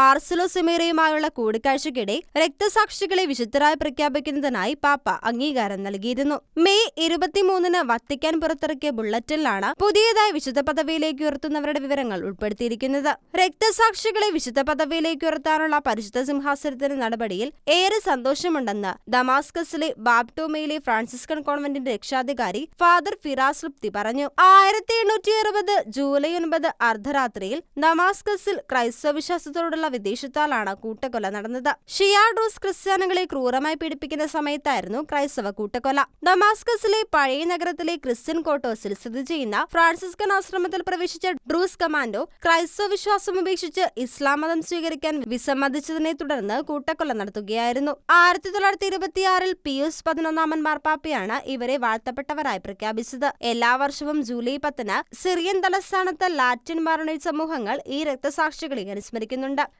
Marcelo സെമേറയുമായുള്ള കൂടിക്കാഴ്ചയ്ക്കിടെ രക്തസാക്ഷികളെ വിശുദ്ധരായി പ്രഖ്യാപിക്കുന്നതിനായി പാപ്പ അംഗീകാരം നൽകിയിരുന്നു. മെയ് ഇരുപത്തിമൂന്നിന് വത്തിക്കാൻ പുറത്തിറക്കിയ ബുള്ളറ്റിനിലാണ് പുതിയതായി വിശുദ്ധ പദവിയിലേക്ക് ഉയർത്തുന്നവരുടെ വിവരങ്ങൾ ഉൾപ്പെടുത്തിയിരിക്കുന്നത്. രക്തസാക്ഷികളെ വിശുദ്ധ പദവിയിലേക്ക് ഉയർത്താനുള്ള പരിശുദ്ധ സിംഹാസനത്തിന്റെ നടപടിയിൽ ഏറെ സന്തോഷമുണ്ടെന്ന് ദമാസ്കസിലെ ബാപ്റ്റോമയിലെ ഫ്രാൻസിസ്കൻ കോൺവെന്റിന്റെ രക്ഷാധികാരി ഫാദർ ഫിറാസ് ലുപ്തി പറഞ്ഞു. ആയിരത്തി എണ്ണൂറ്റി അറുപത് ജൂലൈ ഒൻപത് അർദ്ധരാത്രിയിൽ ദമാസ്കസിൽ ക്രൈസ്തവ വിശ്വാസത്തോടുള്ള വിദേശത്താലാണ് കൂട്ടക്കൊല നടന്നത്. ഷിയാഡോസ് ക്രിസ്ത്യാനികളെ ക്രൂരമായി പീഡിപ്പിക്കുന്ന സമയത്തായിരുന്നു ക്രൈസ്തവ കൂട്ടക്കൊല. ഡമാസ്കസിലെ പഴയ നഗരത്തിലെ ക്രിസ്ത്യൻ കോട്ടോസിൽ സ്ഥിതി ചെയ്യുന്ന ഫ്രാൻസിസ്കൻ ആശ്രമത്തിൽ പ്രവേശിച്ച ഡ്രൂസ് കമാൻഡോ ക്രൈസ്തവ വിശ്വാസം ഉപേക്ഷിച്ച് ഇസ്ലാം മതം സ്വീകരിക്കാൻ വിസമ്മതിച്ചതിനെ തുടർന്ന് കൂട്ടക്കൊല നടത്തുകയായിരുന്നു. ആയിരത്തി തൊള്ളായിരത്തി ഇരുപത്തിയാറിൽ പിയൂസ് പതിനൊന്നാമൻ മാർപ്പാപ്പയാണ് ഇവരെ വാഴ്ത്തപ്പെട്ടവരായി പ്രഖ്യാപിച്ചത്. എല്ലാ വർഷവും ജൂലൈ പത്തിന് സിറിയൻ തലസ്ഥാനത്ത് ലാറ്റിൻ മാരണൈറ്റ് സമൂഹങ്ങൾ ഈ രക്തസാക്ഷികളെ അനുസ്മരിക്കുന്നുണ്ട്.